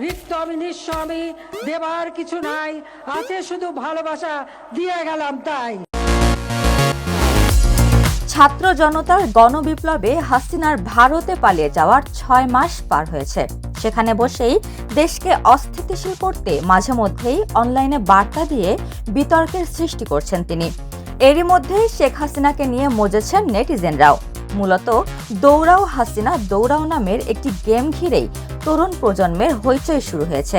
রিক্ত আমি দেবার কিছু নাই, আছে শুধু ভালোবাসা, দিয়ে গেলাম তাই। ছাত্র জনতার গণবিপ্লবে হাসিনার ভারতে পালিয়ে যাওয়ার ছয় মাস পার হয়েছে। সেখানে বসেই দেশকে অস্থিতিশীল করতে মাঝে মধ্যেই অনলাইনে বার্তা দিয়ে বিতর্কের সৃষ্টি করছেন তিনি। এরই মধ্যে শেখ হাসিনাকে নিয়ে মজেছেন নেটিজেনরাও। মূলত দৌড়াও হাসিনা দৌড়াও নামের একটি গেম ঘিরেই তরুণ প্রজন্মের হইচই শুরু হয়েছে।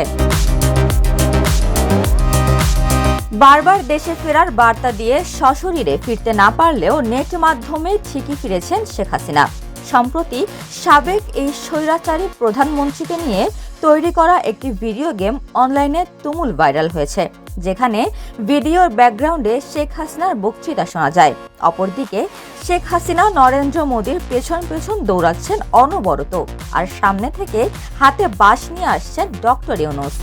বারবার দেশে ফেরার বার্তা দিয়ে সশরীরে ফিরতে না পারলেও নেট মাধ্যমে ঠিকই ফিরেছেন শেখ হাসিনা। সম্প্রতি সাবেক এই স্বৈরাচারী প্রধানমন্ত্রীকে নিয়ে তৈরি করা একটি ভিডিও গেম অনলাইনে তুমুল ভাইরাল হয়েছে, যেখানে ভিডিওর ব্যাকগ্রাউন্ডে শেখ হাসিনার বক্তৃতা শোনা যায়। অপরদিকে, শেখ হাসিনা নরেন্দ্র মোদীর পেছন পেছন দৌড়াচ্ছেন অনবরত, আর সামনে থেকে হাতে বাঁশ নিয়ে আসছেন ডক্টর ইউনুস।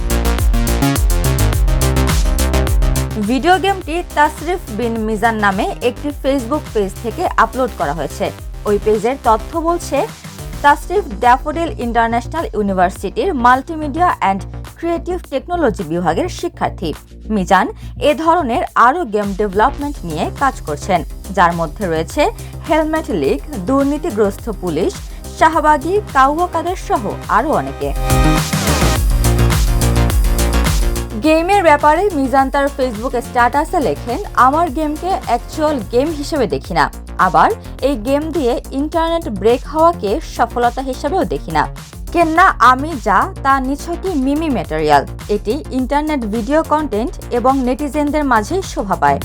ভিডিও গেমটি তাসরিফ বিন মিজান নামে একটি ফেসবুক পেজ থেকে আপলোড করা হয়েছে। ওই পেজের তথ্য বলছে তাসরিফ ড্যাফোডিল ইন্টারন্যাশনাল ইউনিভার্সিটির মাল্টিমিডিয়া অ্যান্ড ক্রিয়েটিভ টেকনোলজি বিভাগের শিক্ষার্থী। মিজান এ ধরনের আরও গেম ডেভেলপমেন্ট নিয়ে কাজ করছেন, যার মধ্যে রয়েছে হেলমেট লিগ দুর্নীতিগ্রস্ত পুলিশ, শাহবাগী কাউয়া কাদের সহ আরও অনেকে। গেমের ব্যাপারে মিজান তার ফেসবুক স্ট্যাটাসে লেখেন, আমার গেমকে অ্যাকচুয়াল গেম হিসেবে দেখি না। আবার এই গেম দিয়ে ইন্টারনেট ব্রেক হওয়াকে সফলতা হিসেবেও দেখি না। কেননা আমি যা, তা নিছকই মিমি ম্যাটেরিয়াল এটি ইন্টারনেট ভিডিও কন্টেন্ট এবং নেটিজেনদের মাঝে শোভা পায়।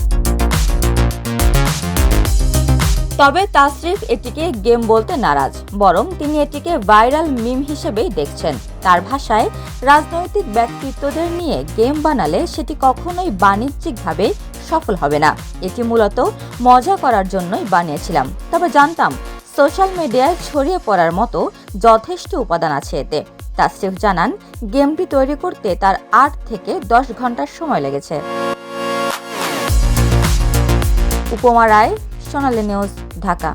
তবে তাসরিফ এটিকে গেম বলতে নারাজ, বরং তিনি এটিকে ভাইরাল মিম হিসেবেই দেখছেন। তার ভাষায় রাজনৈতিক ব্যক্তিত্বদের নিয়ে গেম বানালে সেটি কখনোই বাণিজ্যিকভাবে সফল হবে না। এটি মূলত মজা করার জন্যই বানিয়েছিলাম। তবে জানতাম, সোশ্যাল মিডিয়ায় ছড়িয়ে পড়ার মতো যথেষ্ট উপাদান আছে এতে। তাসরিফ জানান, গেমটি তৈরি করতে তার আট থেকে দশ ঘণ্টার সময় লেগেছে। উপমা রায়, সোনালী নিউজ, ঢাকা।